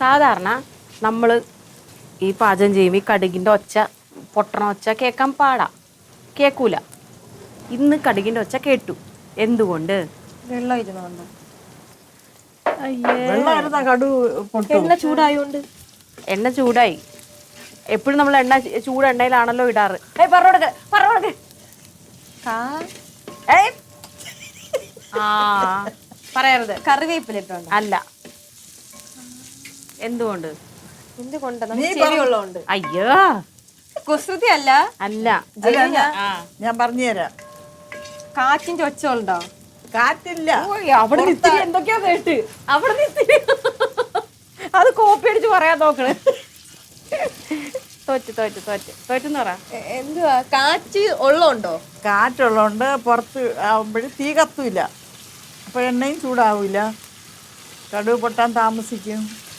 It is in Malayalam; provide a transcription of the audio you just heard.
സാധാരണ നമ്മൾ ഈ പാചകം ചെയ്യുമ്പോൾ ഈ കടുകിന്റെ ഒച്ച പൊട്ടണ ഒച്ച കേൾക്കാൻ പാടാ. കേൾക്കൂല ഇന്ന് കടുകിന്റെ ഒച്ച കേട്ടു. എന്തുകൊണ്ട്? വെള്ളം ഇരുന്നുണ്ട് വെള്ളമായിരുന്ന കടു പൊട്ടും. എണ്ണ ചൂടായോണ്ട്. എണ്ണ ചൂടായി. എപ്പോഴും നമ്മൾ എണ്ണ ചൂട് എണ്ണയിലാണല്ലോ ഇടാറ്. ഏയ് പറഞ്ഞോടുക്ക് പറഞ്ഞോടുക്ക്. കാ. ഏയ്. ആ. പറയരുത്. കറിവേപ്പില അല്ല. എന്തുകൊണ്ട്? എന്തുകൊണ്ട് ചെവിയുള്ളതുകൊണ്ട് അയ്യോ. കുസൃതി അല്ല. അല്ല. അല്ല, ഞാൻ- ഞാൻ പറഞ്ഞുതരാം. കാറ്റിന്റെ ഒച്ച ഉണ്ടോ? കാറ്റില്ല. അവിടെ ഇത്തിരി എന്തൊക്കെയാ കേട്ട്. അവിടെ ഇത്തിരി. അത് കോപ്പി അടിച്ച് പറയാൻ നോക്കണ്. തോറ്റ് തോറ്റ് തോറ്റ്. തോറ്റെന്ന് പറ. എ- എന്തുവാ? കാറ്റ് ഉള്ളതുണ്ടോ? കാറ്റുള്ളതുകൊണ്ട് പുറത്ത് ആവുമ്പോഴും തീ കത്തൂല. അപ്പോൾ എണ്ണയും ചൂടാവില്ല കടുവ് പൊട്ടാൻ താമസിക്കും.